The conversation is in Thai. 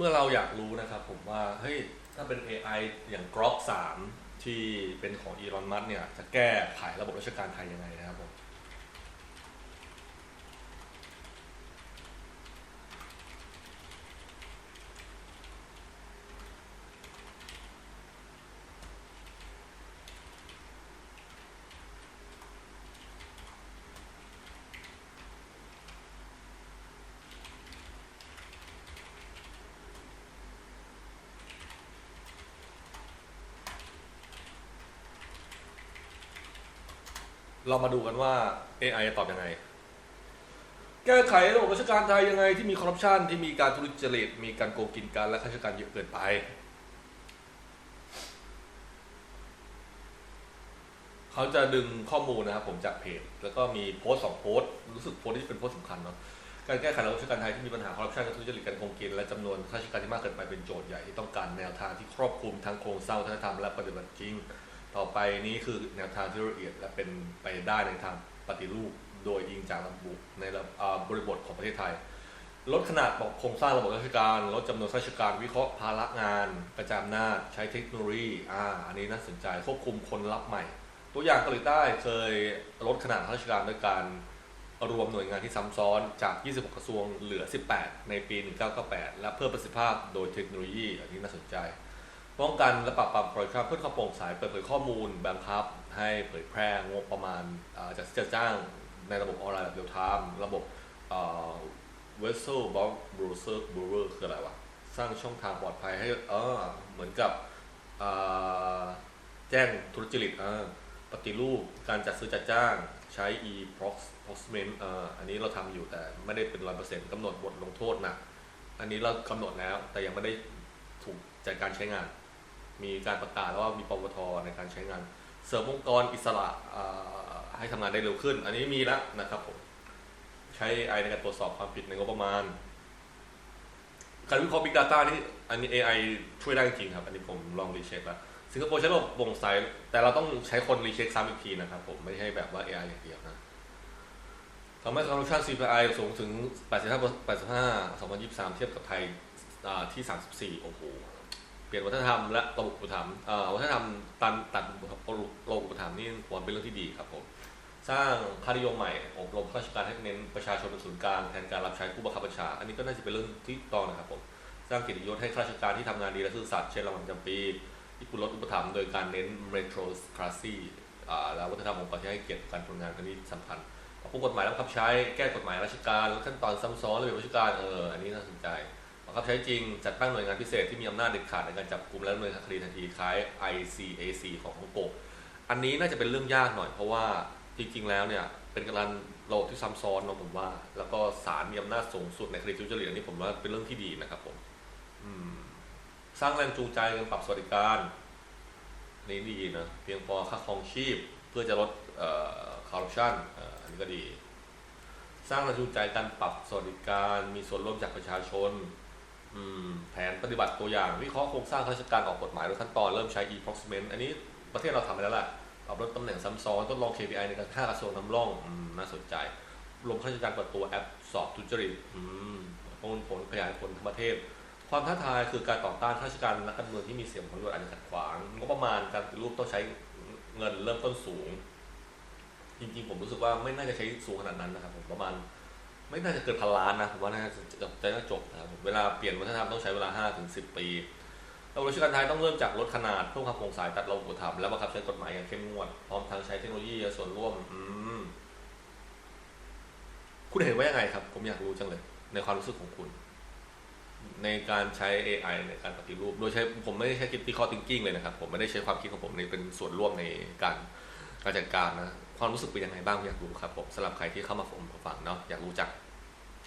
มื่อเราอยากรู้นะครับผมว่าเฮ้ยถ้าเป็น AI อย่าง Grok 3ที่เป็นของอีลอนมัสเนี่ยจะแก้ไขระบบราชการไทยยังไงนะครับผม เรามาดูกันว่า AI จะตอบยังไง แก้ไขระบบราชการไทยยังไงที่มีคอร์รัปชันที่มีการทุจริตมีการโกงกินกันและข้าราชการเยอะเกินไป เขาจะดึงข้อมูลนะครับผมจากเพจ แล้วก็มีโพสต์สองโพสต์รู้สึกโพสต์ที่เป็นโพสต์สำคัญเนาะการแก้ไขระบบราชการไทยที่มีปัญหาคอร์รัปชันการทุจริตการโกงกินและจำนวนข้าราชการที่มากเกินไปเป็นโจทย์ใหญ่ที่ต้องการแนวทางที่ครอบคลุมทั้งโครงสร้างวัฒนธรรมและปฏิบัติจริง ต่อไปนี้คือแนวทางที่ละเอียดและเป็นไปได้ในทางปฏิรูป โดยยิงจากระบุในระอ่าบริบทของประเทศไทย ลดขนาดโครงสร้างระบบราชการ ลดจำนวนราชการวิเคราะห์ภาระงาน กระจายอำนาจใช้เทคโนโลยีอ่าอันนี้น่าสนใจควบคุมคนรับใหม่ ตัวอย่างเกาหลีใต้เคยลดขนาดราชการด้วยการรวมหน่วยงานที่ซ้ำซ้อนจาก 26 กระทรวงเหลือ 18 ในปี 1998 และเพิ่มประสิทธิภาพโดยเทคโนโลยี อันนี้น่าสนใจ ป้องกันและปราบปรามคอร์รัปชันเพื่อความโปร่งใสเปิดเผยข้อมูลบังคับ ให้เผยแพร่งบประมาณจัดซื้อจัดจ้างในระบบออนไลน์แบบเรียลไทม์ระบบเวสเซลบล็อกบรูเซอร์บูเรอร์คืออะไรวะ สร้างช่องทางปลอดภัยให้เออเหมือนกับแจ้งธุรกิจปฏิรูปการจัดซื้อจัดจ้างใช้ e-proximent อันนี้เราทำอยู่แต่ไม่ได้เป็นร้อยเปอร์เซ็นต์กำหนดบทลงโทษนะอันนี้เรากำหนดแล้วแต่ยังไม่ได้ถูกจัดการใช้งาน มีการประกาศแล้วว่ามีปปทในการใช้งาน เสริมองค์กรอิสระให้ทำงานได้เร็วขึ้น อันนี้มีแล้วนะครับผมใช้ AI ในการตรวจสอบความผิดในงบประมาณ การวิเคราะห์ Big Data นี่อันนี้ AI ช่วยได้จริงครับ อันนี้ผมลองรีเช็คแล้วสิงคโปร์ใช้ระบบโปร่งใสแต่เราต้องใช้คนรีเช็คซ้ำอีกทีนะครับผมไม่ใช่แบบว่า AI อย่างเดียวนะทำให้ corruption CPI สูงถึง 85 85 2023 เทียบกับไทยที่ 34 โอ้โห เปลี่ยนวัฒนธรรมและระบบอุปถัมภ์เอ่อวัฒนธรรมตันตัดระบบอุปถัมภ์นี่ควรเป็นเรื่องที่ดีครับผมสร้างค่านิยมใหม่อบรมข้าราชการให้เน้นประชาชนเป็นศูนย์กลางแทนการรับใช้ผู้บังคับบัญชา อันนี้ก็น่าจะเป็นเรื่องที่ต้องนะครับผมสร้างเกียรติยศให้ข้าราชการที่ทำงานดีและซื่อสัตย์เช่นรางวัลจำปีญี่ปุ่นลดอุปถัมภ์โดยการเน้น meritocracy อ่าแล้ววัฒนธรรมองค์กรที่ให้เกียรติการทำงานอันนี้สำคัญปรับปรุงกฎหมายและบังคับใช้แก้กฎหมายราชการลดขั้นตอนซ้ำซ้อนระเบียบราชการเอออันนี้น่าสนใจ บังคับใช้จริงจัดตั้งหน่วยงานพิเศษที่มีอำนาจเด็ดขาดในการจับกลุ่มและดำเนินคดีทันทีคล้าย ICAC ของฮ่องกงอันนี้น่าจะเป็นเรื่องยากหน่อย เพราะว่าจริง ๆ แล้วเนี่ยเป็นการระบบที่ซ้ำซ้อนเนาะผมว่า แล้วก็ศาลมีอำนาจสูงสุดในคดีทุจริตอันนี้ผมว่าเป็นเรื่องที่ดีนะครับผมสร้างแรงจูงใจการปรับสวัสดิการนี่ดีนะเพียงพอค่าครองชีพเพื่อจะลดเอ่อคอร์รัปชันอันนี้ก็ดี สร้างแรงจูงใจการปรับสวัสดิการมีส่วนร่วมจากประชาชน แผนปฏิบัติตัวอย่าง วิเคราะห์โครงสร้างข้าราชการออกกฎหมายโดยขั้นตอนเริ่มใช้ e-proximent อันนี้ประเทศเราทำไปแล้วแหละปรับลดตำแหน่งซ้ำซ้อนทดลอง KPI ในการฆ่ากระทรวงทำร่องอน่าสนใจรวมข้าราชการเปิดตัวแอปสอบทุจริตอืมประมวลผลขยายผลทั้งประเทศ ความท้าทายคือการต่อต้านข้าราชการและการเมืองที่มีเสียงผลประโยชน์อาจจะขัดขวางงบประมาณการปฏิรูปต้องใช้เงินเริ่มต้นสูง จริงๆ ผมรู้สึกว่าไม่น่าจะใช้สูงขนาดนั้นนะครับผมประมาณ ไม่น่าจะเกินพันล้านนะผมว่าน่าจะจบจะน่าจบนะครับเวลาเปลี่ยนวัฒนธรรมต้องใช้เวลา5ถึง10ปีระบบราชการไทยต้องเริ่มจากลดขนาดเพิ่มความโปร่งใสตัดระบบอุปถัมภ์และบังคับใช้กฎหมายอย่างเข้มงวดพร้อมทั้งใช้เทคโนโลยีและส่วนร่วมอืมคุณเห็นว่ายังไงครับ ผมอยากรู้จังเลย ในความรู้สึกของคุณ ในการใช้ AI ในการปฏิรูป โดยใช้ผมไม่ได้ใช้ critical thinking เลยนะครับ ผมไม่ได้ใช้ความคิดของผมในเป็นส่วนร่วมในการการจัดการนะความรู้สึกเป็นยังไงบ้างอยากรู้ครับผมสำหรับใครที่เข้ามาผมฟังเนาะอยากรู้จัก